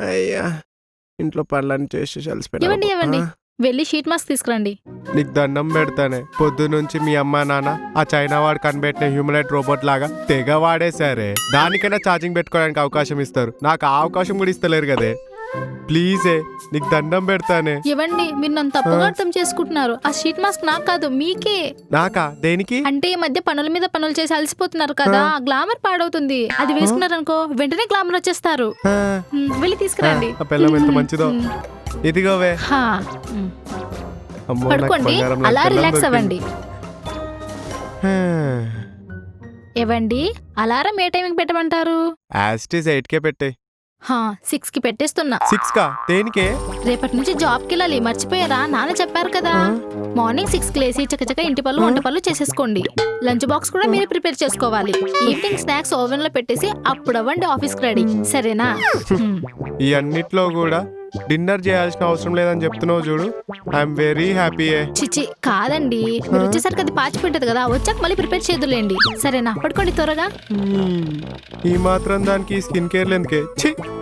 అయ్యా ఇంట్లో పనులన్నీ చేసి ఇవ్వండి, ఇవ్వండి. చలిసిపోయినా వెళ్ళి షీట్ మాస్క్ తీసుకురండి. నీకు దండం పెడతానే. పొద్దు నుంచి మీ అమ్మ నాన్న ఆ చైనా వాడు కనిపెట్టిన హ్యూమనైట్ రోబోట్ లాగా తెగ వాడేశారే. దానికైనా ఛార్జింగ్ పెట్టుకోవడానికి అవకాశం ఇస్తారు. నాకు ఆ అవకాశం కూడా ఇస్తలేరు కదే. ప్లీజే నీకు దండం పెడతానే. ఇవ్వండి మీరు నన్ను తప్పుగా. అర్థం చేసుకుంటున్నారు. ఆ షీట్ మాస్క్ నాకు కాదు మీకే. నాకా? దేనికి? అంటే ఈ మధ్య పనుల మీద పనులు చేసి అలసిపోతున్నారు కదా గ్లామర్ పాడవుతుంది. అది వేసుకున్నారనుకో వెంటనే గ్లామర్ వచ్చేస్తారు. మ్, వెళ్ళి తీసుకురండి. ఆ పిల్లం ఎంత మంచిదో. ఇదిగోవే. హా, మ్. అమ్మో, నాకు పడుకోండి. బంగారం లాంటి అలా పిల్లం రిలాక్స్ దొరికింది. అవ్వండి. హా. ఇవ్వండి అలారం ఏ టైంకి పెట్టమంటారు? యాస్టీస్ ఎయిట్ కే పెట్టే హా సిక్స్కి పెట్టేస్తున్నా. సిక్స్ కా దేనికే? రేపటి నుంచి జాబ్కి వెళ్ళాలి మర్చిపోయారా? నాన్న చెప్పారు కదా. మార్నింగ్ సిక్స్కి లేసి చకచక ఇంటి పనులు వంట పనులు చేసేసుకోండి. లంచ్ బాక్స్ కూడా మీరు ప్రిపేర్ చేసుకోవాలి. ఈవినింగ్ స్నాక్స్ ఓవెన్లో పెట్టేసి అప్పుడు అవ్వండి ఆఫీస్కి రెడీ సరేనా. ఈ అన్నిట్లో కూడా డిన్నర్ చేయాల్సిన అవసరం లేదని చెప్తున్నావు చూడు. ఐఎమ్ వెరీ హ్యాపీ చిచి కాదండి. మీరు వచ్చేసరికి అది పాచిపోయింటది కదా. వచ్చాక మళ్ళీ ప్రిపేర్ చేద్దులేండి. సరేనా? పడుకోండి త్వరగా. ఈ మాత్రం దానికి స్కిన్ కేర్ ఎందుకే? ఛీ!